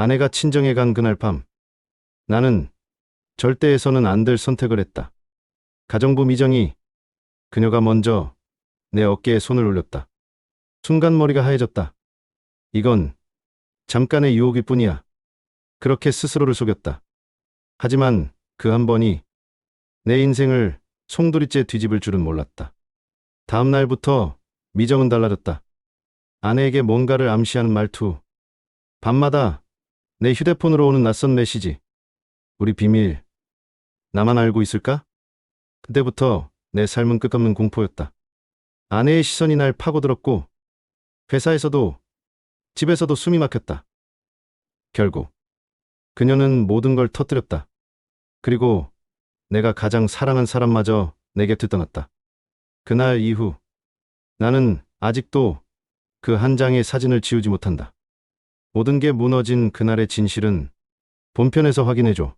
아내가 친정에 간 그날 밤, 나는 절대 해서는 안 될 선택을 했다. 가정부 미정이 그녀가 먼저 내 어깨에 손을 올렸다. 순간 머리가 하얘졌다. 이건 잠깐의 유혹일 뿐이야. 그렇게 스스로를 속였다. 하지만 그 한 번이 내 인생을 송두리째 뒤집을 줄은 몰랐다. 다음 날부터 미정은 달라졌다. 아내에게 뭔가를 암시하는 말투. 밤마다 내 휴대폰으로 오는 낯선 메시지. 우리 비밀. 나만 알고 있을까? 그때부터 내 삶은 끝없는 공포였다. 아내의 시선이 날 파고들었고, 회사에서도, 집에서도 숨이 막혔다. 결국, 그녀는 모든 걸 터뜨렸다. 그리고 내가 가장 사랑한 사람마저 내 곁을 떠났다. 그날 이후, 나는 아직도 그 한 장의 사진을 지우지 못한다. 모든 게 무너진 그날의 진실은 본편에서 확인해줘.